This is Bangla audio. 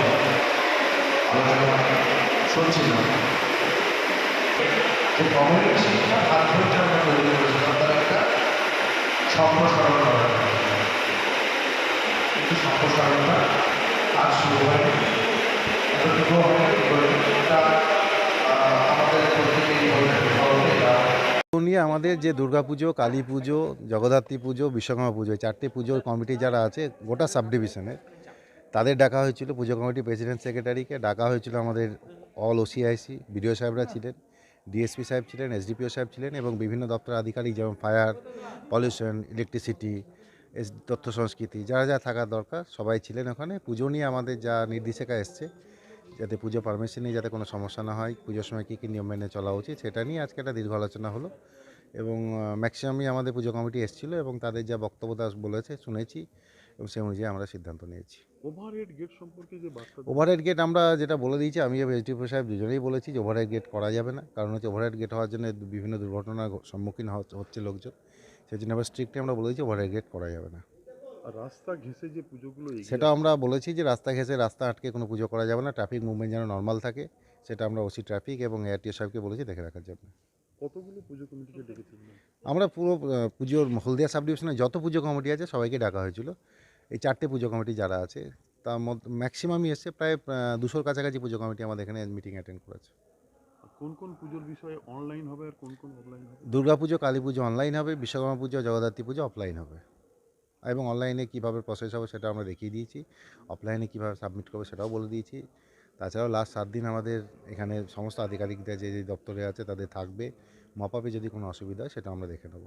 করি আলোচনা শুনছিলাম যে গভর্নমেন্ট শিক্ষা হাত আমরা তৈরি করেছিলাম তার একটা সম্প্রসারণ জন্য। কিন্তু সম্প্রসারণটা আজ শুরু হয়নি আমাদের যে দুর্গাপুজো কালী পুজো, জগদ্ধাত্রী পুজো, বিশ্বকর্মা পুজো চারটে পুজোর কমিটি যারা আছে, গোটা সাব ডিভিশনে তাদের ডাকা হয়েছিল পুজো কমিটি প্রেসিডেন্ট সেক্রেটারিকে, ডাকা হয়েছিল আমাদের অল ওসিআইসি, বিডিও সাহেবরা ছিলেন, ডিএসপি সাহেব ছিলেন, এসডিপিও সাহেব ছিলেন এবং বিভিন্ন দপ্তরের আধিকারিক যেমন ফায়ার, পলিউশন, ইলেকট্রিসিটি, এস, তথ্য সংস্কৃতি, যারা যা থাকার দরকার, সবাই ছিলেন ওখানে। পুজো নিয়ে আমাদের যা নির্দেশিকা এসছে, যাতে পুজো পারমিশন নিয়ে যাতে কোনো সমস্যা না হয়, পুজোর সময় কী কী নিয়ম মেনে চলা উচিত, সেটা নিয়ে আজকে একটা দীর্ঘ আলোচনা হলো। এবং ম্যাক্সিমামই আমাদের পুজো কমিটি এসেছিল এবং তাদের যা বক্তব্য তা বলেছে শুনেছি এবং সেই অনুযায়ী আমরা সিদ্ধান্ত নিয়েছি। ওভারহেড গেট সম্পর্কে যে ওভারহেড গেট আমরা যেটা বলে দিয়েছি আমি এবং এসডিপি সাহেব দুজনেই বলেছি যে ওভারহেড গেট করা যাবে না। কারণ হচ্ছে ওভারহেড গেট হওয়ার জন্য বিভিন্ন দুর্ঘটনার সম্মুখীন হচ্ছে- হচ্ছে লোকজন। সেই জন্য আমরা স্ট্রিক্টলি আমরা বলেছি ওভারহেড গেট করা যাবে না। রাস্তা ঘেঁষে যে পুজোগুলো সেটা আমরা বলেছি যে রাস্তা ঘেঁষে রাস্তা আটকে কোনো পুজো করা যাবে না। ট্রাফিক মুভমেন্ট যেন নর্মাল থাকে সেটা আমরা ওসি ট্রাফিক এবং এআরটিও সাহেবকে বলেছি দেখে রাখার জন্য কতগুলো পুজো কমিটিকে ডেকেছিলেন আমরা পুরো পুজোর হলদিয়া সাব ডিভিশনে যত পুজো কমিটি আছে সবাইকে ডাকা হয়েছিল। এই চারটে পুজো কমিটি যারা আছে তার মধ্যে ম্যাক্সিমামই এসছে প্রায় দুশোর কাছাকাছি পুজো কমিটি আমাদের এখানে মিটিং অ্যাটেন্ড করেছে। কোন কোন পুজোর বিষয়ে অনলাইন হবে আর কোন কোন অফলাইন হবে? দুর্গা পুজো কালী পুজো অনলাইন হবে বিশ্বকর্মা পুজো জগদ্ধাত্রী পুজো অফলাইন হবে। এবং অনলাইনে কীভাবে প্রসেস হবে সেটা আমরা দেখিয়ে দিয়েছি অফলাইনে কীভাবে সাবমিট করবে সেটাও বলে দিয়েছি। তাছাড়াও লাস্ট সাত দিন আমাদের এখানে সমস্ত আধিকারিকদের যে যে দপ্তরে আছে তাদের থাকবে। মপাপে যদি কোনো অসুবিধা হয় সেটা আমরা দেখে নেব।